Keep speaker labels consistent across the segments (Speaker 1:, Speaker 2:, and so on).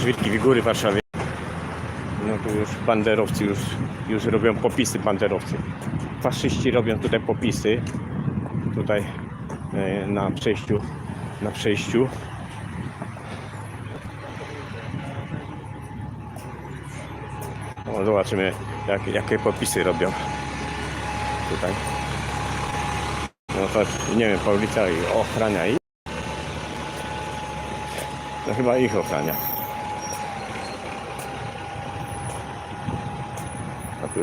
Speaker 1: Żwirki Wigury w Warszawie. No tu już banderowcy już, już robią popisy banderowcy. Faszyści robią tutaj popisy. Tutaj e, na przejściu. Na przejściu. O, zobaczymy jak, jakie popisy robią tutaj. No to nie wiem, policja ich ochrania ich. No chyba ich ochrania. O.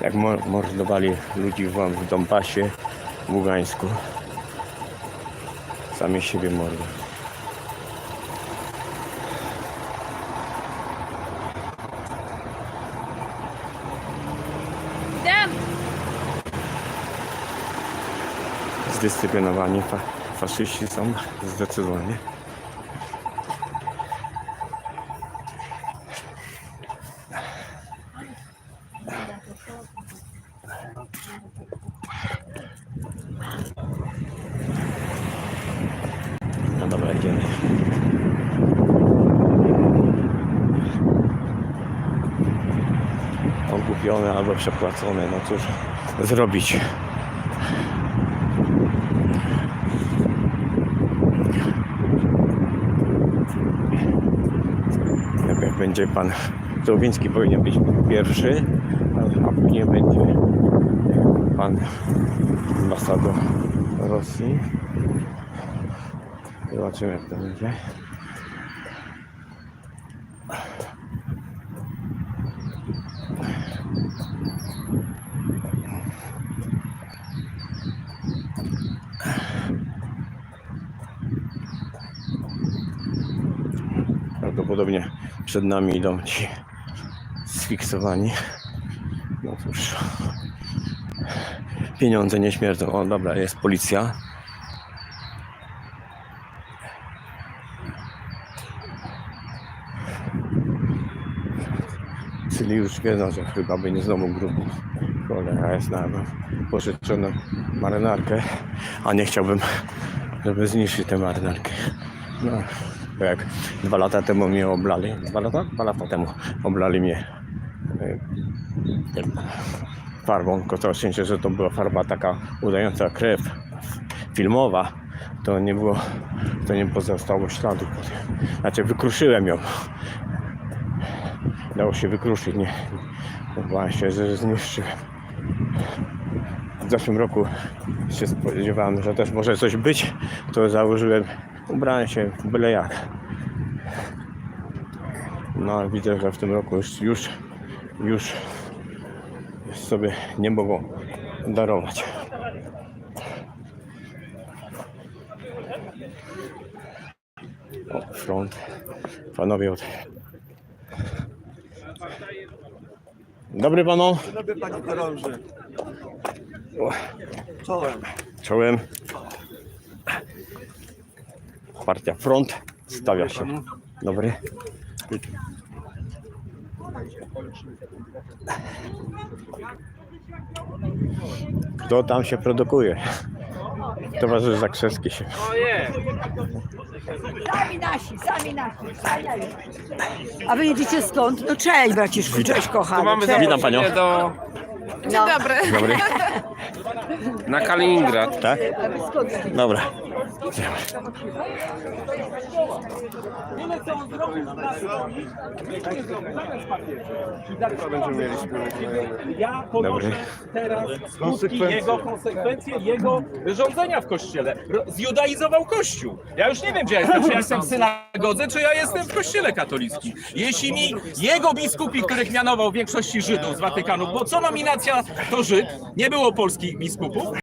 Speaker 1: Jak mo- mordowali ludzi w Donbasie, w Ługańsku. Sami siebie mordą. Zdyscyplinowani fa- faszyści są zdecydowanie. No. Okupione albo przepłacone, no cóż zrobić. Jak będzie pan Zowiński powinien być pierwszy, a później będzie pan ambasador Rosji. Zobaczymy jak to będzie. Prawdopodobnie przed nami idą ci sfiksowani. No cóż. Pieniądze nie śmierdzą. O dobra, jest policja. Czyli już wiedzą, że chyba będzie znowu grubo. Cholera jest na pożyczoną marynarkę, a nie chciałbym, żeby zniszczyć tę marynarkę. No, bo jak dwa lata temu mnie oblali, dwa lata? Dwa lata temu oblali mnie e, farbą, tylko to szczęście, że to była farba taka udająca krew filmowa, to nie było, to nie pozostało śladu. Znaczy wykruszyłem ją. Dało się wykruszyć, nie. No właśnie, że zniszczyłem. W zeszłym roku się spodziewałem, że też może coś być, to założyłem, ubrałem się byle jak. No ale widzę, że w tym roku już, już, już sobie nie mogą darować. O, front. Panowie od... Dobry panu.
Speaker 2: Dobry panie.
Speaker 1: O,
Speaker 2: Czołem.
Speaker 1: Czołem. Partia Front stawia się. Dobry. Kto tam się produkuje? Towarzysz Zakrzewski się.
Speaker 3: Sami nasi, sami nasi. sami nasi. A wy jedziecie skąd? No cześć braciszku, cześć kochany.
Speaker 4: Mamy
Speaker 3: cześć.
Speaker 1: Witam panią.
Speaker 4: do,
Speaker 3: No.
Speaker 5: Dobry.
Speaker 1: Dobry.
Speaker 4: Na Kaliningrad.
Speaker 1: Tak? Dobra.
Speaker 4: Będziemy mieli wspólnych znajomych.
Speaker 6: Ja ponoszę teraz skutki
Speaker 4: Konsekwencje.
Speaker 6: jego konsekwencje, jego rządzenia w kościele. Ro- Zjudaizował kościół. Ja już nie wiem, gdzie ja jestem, czy ja jestem w synagodze, czy ja jestem w kościele katolickim. Jeśli mi jego biskupi, których mianował w większości Żydów z Watykanu, bo co nominacja to Żyd, nie było polskich biskupów, boom.